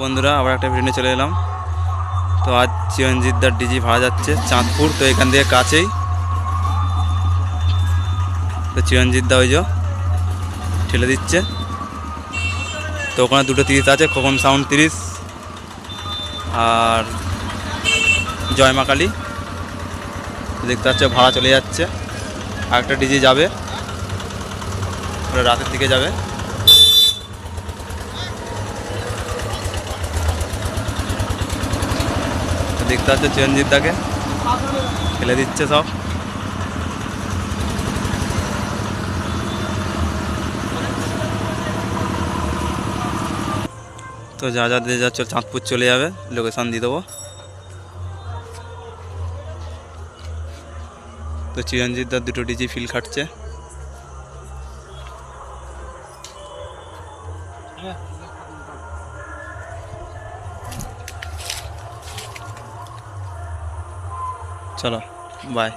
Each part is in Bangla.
বন্ধুরা, আবার একটা ভিডিও চলে এলাম। তো আজ চিরঞ্জিতদার ডিজি ভাড়া যাচ্ছে চাঁদপুর, তো এখান থেকে কাছেই। তো চিরঞ্জিতদা ওই যে ঠেলে দিচ্ছে। তো ওখানে দুটো তিরিশ আছে, খোকন সাউন্ড তিরিশ আর জয় মা কালী। দেখতে পাচ্ছ, ভাড়া চলে যাচ্ছে। আর একটা ডিজি যাবে, ওটা রাতের দিকে যাবে। দেখতে পাচ্ছ চিরঞ্জিত দাকে ফেলে দিচ্ছে সব তো যা যা দিয়ে যাচ্ছ চাঁদপুর চলে যাবে লোকেশন দিয়ে দেবো তো চিরঞ্জিত দার দুটো ডিজি ফিল খাটছে চলো বাই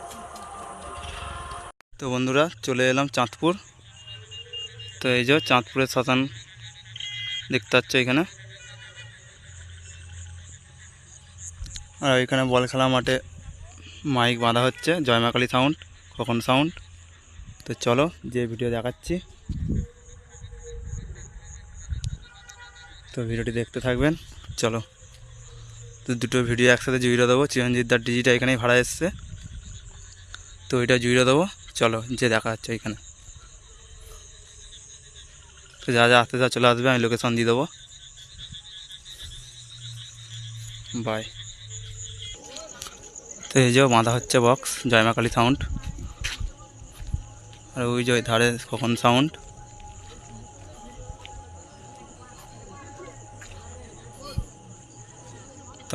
তো বন্ধুরা, চলে এলাম চাঁদপুর। তো এই যে চাঁদপুরের শ্মশান দেখতে পাচ্ছ এখানে। আর এখানে বল খেলা মাঠে মাইক বাঁধা হচ্ছে, জয়মাকালী সাউন্ড কখন সাউন্ড তো চলো, যে ভিডিও দেখাচ্ছি। তো ভিডিওটি দেখতে থাকবেন, চলো। তো দুটো ভিডিও একসাথে জুড়ে দেবো। চিরঞ্জিতদার ডিজিটা এখানেই ভাড়া এসছে। তো ওইটা জুড়ে দেবো। চলো, যে দেখা যাচ্ছে এখানে তো যা যা আসতে যা চলে আসবে, আমি লোকেশন দিয়ে দেবো। বাই তো এই যে বাঁধা হচ্ছে বক্স জয়মাকালী সাউন্ড আর ওই যে ধারে কখন সাউন্ড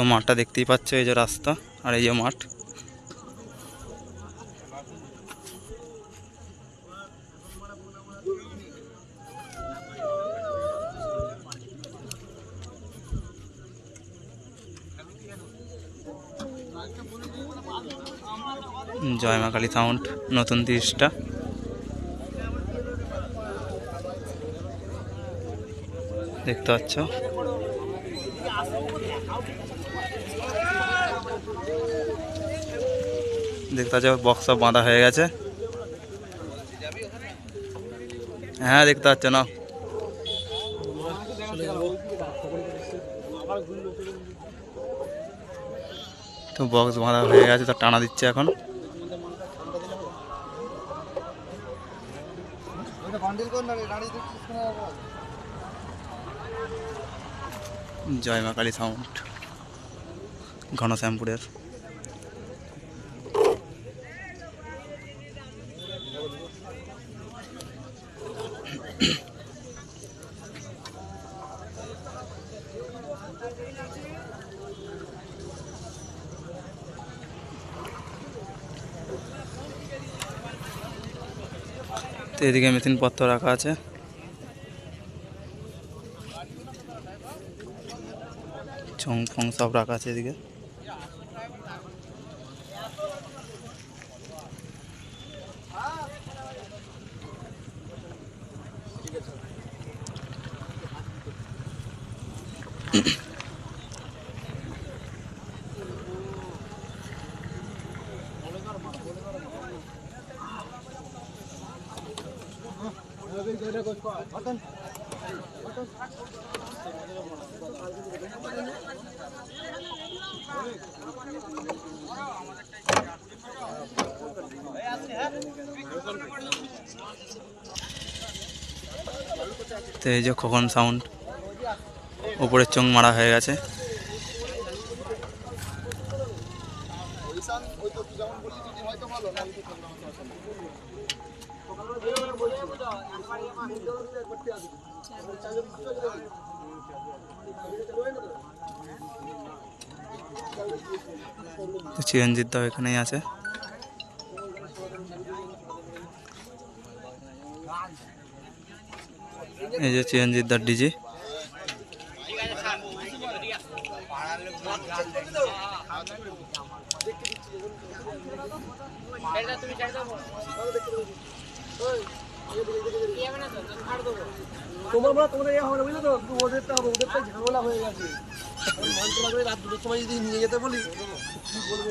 তো মাঠটা দেখতেই পাচ্ছ, এই যে রাস্তা আর এই যে মাঠ। জয় মা কালী সাউন্ড, নতুন তিরিশটা। দেখতে পাচ্ছ? দেখতে পাচ্ছ বক্স সব বাঁধা হয়ে গেছে। হ্যাঁ দেখতে পাচ্ছ না। তো বক্স বাঁধা হয়ে গেছে, তো টানা দিচ্ছে এখন। জয় মা কালী সাউন্ড ঘনশ্যামপুরের এদিকে মেশিনপত্র রাখা আছে। চং ফং সব রাখা আছে এদিকে। তো এই যে কখন সাউন্ড উপরে চোং মারা হয়ে গেছে। চিরঞ্জিত দাও এখানেই আছে। এই যে চিরঞ্জিত দার ডিজি। তোমার মা তোমাদের ইয়ে হবে না, বুঝলে তো? ওদেরটা হবে, ওদেরটা ঝামেলা হয়ে গেছে। ওই মানতলা করে রাত দুটোর সময় যদি নিয়ে যেতে বলি, কি বলবে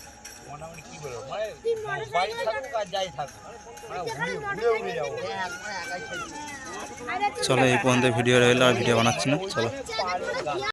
মোটামুটি কি বলব? মানে বাড়ি থাকুক আর যাই থাকুক। মানে তুই চলো এই পর্যন্ত ভিডিও রইল আর ভিডিও বানাচ্ছি না। চলো।